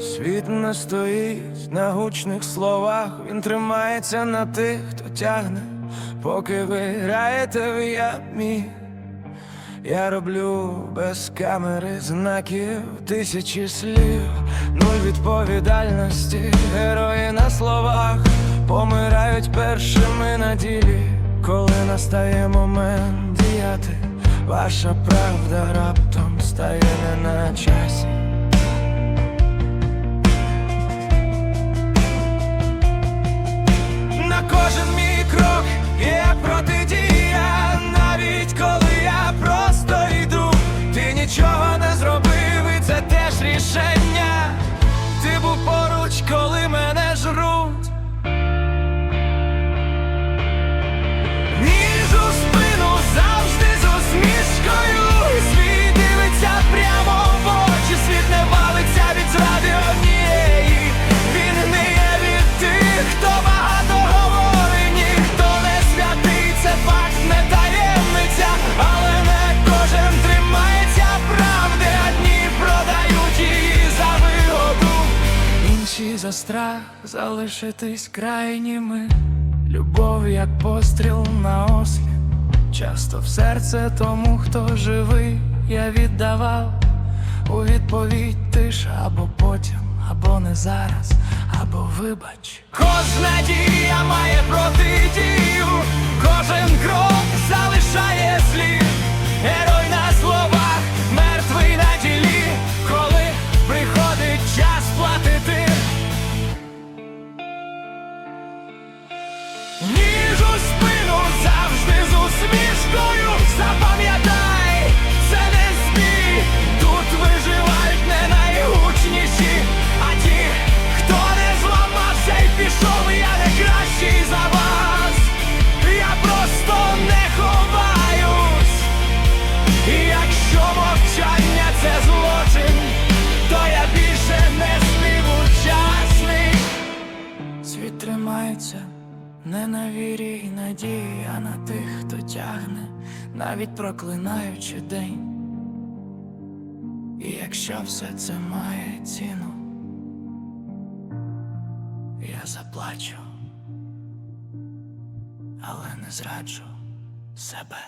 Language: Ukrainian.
Світ не стоїть на гучних словах, він тримається на тих, хто тягне, поки ви граєте в ямі. Я роблю без камери знаків тисячі слів, нуль відповідальності, герої на словах помирають першими на ділі, коли настає момент діяти, ваша правда раптом стає не на часі. За страх залишитись крайніми. Любов, як постріл на осліп, часто в серце тому, хто живий, я віддавав у відповідь тиш або потім, або не зараз, або вибач. Кожна дія має протидію, тримається не на вірі і надії, а на тих, хто тягне, навіть проклинаючи день. І якщо все це має ціну, я заплачу, але не зраджу себе.